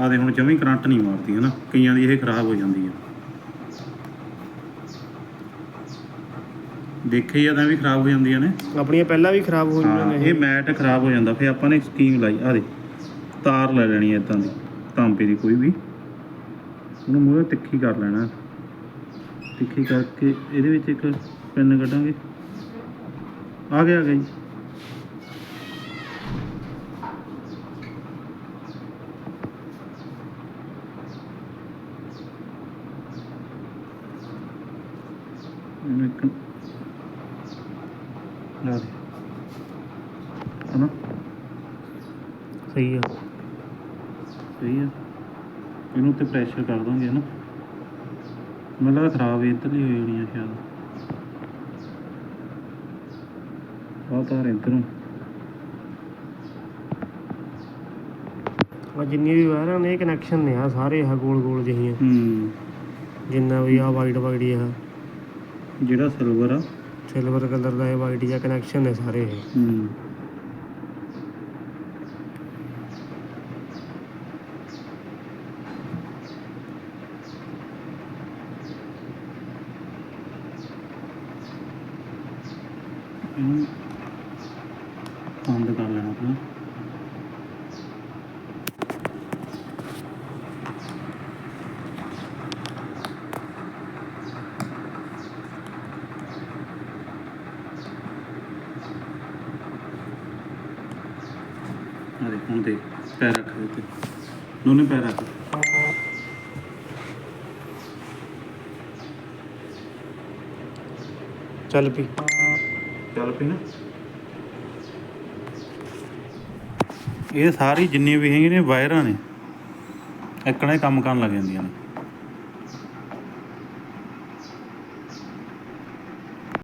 ਆ ਦੇ ਹੁਣ ਜਮੀ ਕਰੰਟ ਨਹੀਂ ਮਾਰਦੀ ਹਨਾ? ਕਈਆਂ ਦੀ ਇਹ ਖਰਾਬ ਹੋ ਜਾਂਦੀ ਆ। ਦੇਖੇ ਜਾਂ ਤਾਂ ਵੀ ਖਰਾਬ ਹੋ ਜਾਂਦੀਆਂ ਨੇ। ਆਪਣੀਆਂ ਪਹਿਲਾਂ ਵੀ ਖਰਾਬ ਹੋ ਹਾਂ ਜਾਂਦੀਆਂ ਨੇ ਇਹ। ਮੈਟ ਖਰਾਬ ਹੋ ਜਾਂਦਾ ਫਿਰ ਆਪਾਂ ਨੇ ਸਕੀਮ ਲਾਈ ਆ ਦੇ ਤਾਰ ਲੈ ਲੈਣੀ ਇਦਾਂ ਦੀ ਤਾਂਬੇ ਦੀ ਕੋਈ ਵੀ। ਉਹਨੂੰ ਮੂਹਰੇ ਤਿੱਖੀ ਕਰ ਲੈਣਾ। ਤਿੱਖੀ ਕਰਕੇ ਇਹਦੇ ਵਿੱਚ ਇੱਕ ਪਿੰਨ ਕੱਢਾਂਗੇ। ਆ ਗਿਆ ਆ ਗਿਆ ਜੀ। ਲਾ ਦੇ। ਹਨਾ? ਸਹੀ ਆ। ਸਹੀ ਆ। ਇਹਨੂੰ ਉੱਤੇ ਪ੍ਰੈਸ਼ਰ ਕਰ ਦਾਂਗੇ ਹਨਾ? ਮੈਨੂੰ ਲੱਗਦਾ ਖਰਾਬ ਇੱਧਰਲੀ ਹੋਈ ਹੋਣੀ ਆ ਸ਼ਾਇਦ। ਆਹ ਤਾਰ ਇੱਧਰੋਂ। ਆ ਜਿੰਨੀ ਵੀ ਵਾਇਰਾਂ ਨੇ ਕਨੈਕਸ਼ਨ ਨੇ ਆ ਸਾਰੇ ਆ ਗੋਲ ਗੋਲ ਜਿਹੀਆਂ। ਹੂੰ। ਜਿੰਨਾ ਵੀ ਆ ਵਾਈਟ ਵਾਈਟ ਆ ਜਿਹੜਾ ਸਿਲਵਰ ਆ? ਸਿਲਵਰ ਕਲਰ ਦਾ ਇਹ ਵਾਈਟ ਜਿਹਾ ਕਨੈਕਸ਼ਨ ਨੇ ਸਾਰੇ ਇਹ। ਹੂੰ। ਇਹਨੂੰ ਬੰਦ ਕਰ ਲੈਣਾ ਆਪਣਾ। ਆ ਹੁਣ ਪੈਰ ਰੱਖ ਦੇ ਉੱਤੇ। ਦੋਨੇ ਪੈਰ ਰੱਖ। ਚੱਲ ਪਈ ਚੱਲ ਪਈ ਨਾ। ਇਹ ਸਾਰੀ ਜਿੰਨੀ ਵੀ ਹੈਗੀਆਂ ਨੇ ਵਾਇਰਾਂ ਨੇ ਇੱਕਣਾ ਕੰਮ ਕਰਨ ਲੱਗ ਜਾਂਦੀਆਂ ਨੇ।